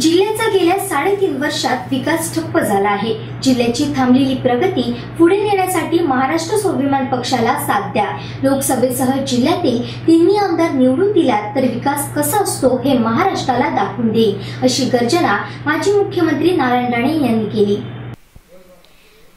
जिल्ह्याचा गेल्या साडेतीन वर्षात विकास ठप्प झाला आहे. जिल्ह्याची थांबलेली प्रगती पुढे नेण्यासाठी महाराष्ट्र स्वाभिमान पक्षाला साथ द्या. लोकसभेसह जिल्ह्यातील तिन्ही आमदार निवडून दिलात तर विकास कसा असतो हे महाराष्ट्राला दाखवून देईल अशी गर्जना माजी मुख्यमंत्री नारायण राणे यांनी केली.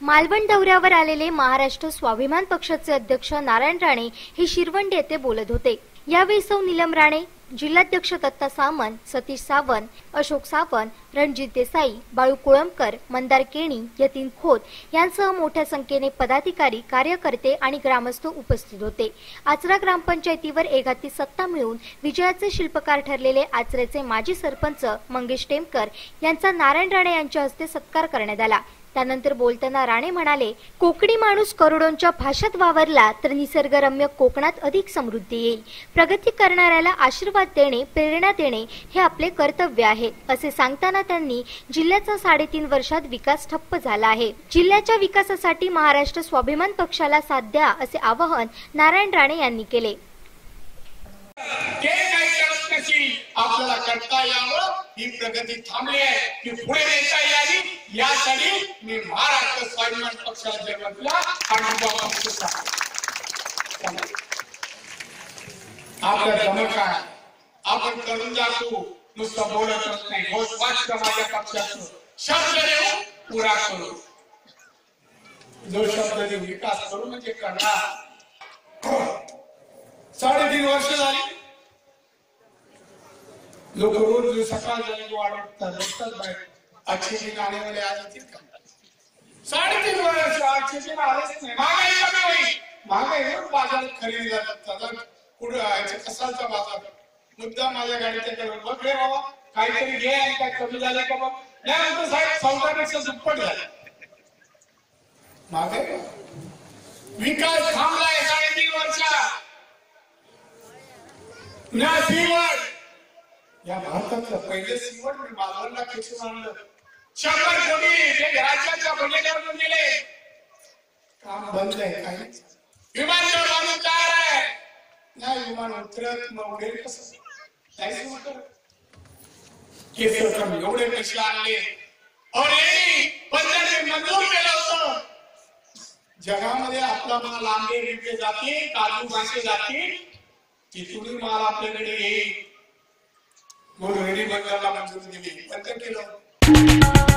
मालवण दौऱ्यावर आलेले महाराष्ट्र स्वाभिमान पक्षाचे अध्यक्ष नारायण राणे हे शिरवंडी येथे बोलत होते. यावेळी सौ नीलम राणे जिल्हाध्यक्ष दत्ता सामंत सतीश सावंत अशोक सावंत रणजित देसाई बाळू कोळंबकर मंदार केणी यतीन खोत यांसह मोठ्या संख्येने पदाधिकारी कार्यकर्ते आणि ग्रामस्थ उपस्थित होते. आचरा ग्रामपंचायतीवर एकाती सत्ता मिळवून विजयाचे शिल्पकार ठरलेले आचऱ्याचे माजी सरपंच मंगेश टेमकर यांचा नारायण राणे यांच्या हस्ते सत्कार करण्यात आला. त्यानंतर बोलताना राणे म्हणाले कोकणी माणूस करोडोंच्या भाषेत वावरला तर निसर्गरम्य कोकणात अधिक समृद्धी येईल. प्रगती करणाऱ्याला आशीर्वाद देणे प्रेरणा देणे हे आपले कर्तव्य आहे. असे सांगताना त्यांनी जिल्ह्याचा साडेतीन वर्षात विकास ठप्प झाला आहे. जिल्ह्याच्या विकासासाठी महाराष्ट्र स्वाभिमान पक्षाला साथ द्या असे आवाहन नारायण राणे यांनी केले. आपल्याला करता यावं ही प्रगती थांबली आहे. ती पुढे नेता यावी यासाठी मी महाराष्ट्र स्वाभिमान पक्षाला जन्मला पाठिंबा पक्षाचा आपल्या धमक आहे आपण करून जातो नुसतं बोलतच नाही घोषवाक्य माझ्या पक्षाचं शब्द देऊ पुरा करू जो शब्द देऊ विकास करू म्हणजे करणार साडेतीन वर्ष झाली लोक रोज सकाळ झाली वाढवतात बघतात बाहेर आजचे दिन आलेवाले आज येतील का साडेतीन वर्ष आजचे आलेच नाही महागाई कमी होईल महागाई होईल बाजारात खरेदी जातात कुठं याचे कसाचा बाजार मुद्दा माझ्या गाडीच्या बघ रे बाबा. काहीतरी घे आणि काय कमी झालं का बघ. नाही म्हणतो साहेब सौदापेक्षा दुप्पट झालं. मागे? विकास थांबलाय साडेतीन वर्षात. ना सीवड या भारतातलं पहिले सीवड मी बाजारला खेचून आणलं. शंभर कोटी ते राज्याच्या बजेटवरून दिले काम बंद आहे काही विमान बांधून तयार आहे. नाही विमान उतरत मग उडेल कसं? एवढे पैसे आणले अरे पंधरा मंजूर केलं होतं जगामध्ये आपला माल लांबे रिपे जाते काजू मासे जाते तिथूनही माल आपल्याकडे येईल म्हणून रेडी मंजूर दिली. बंद केलं.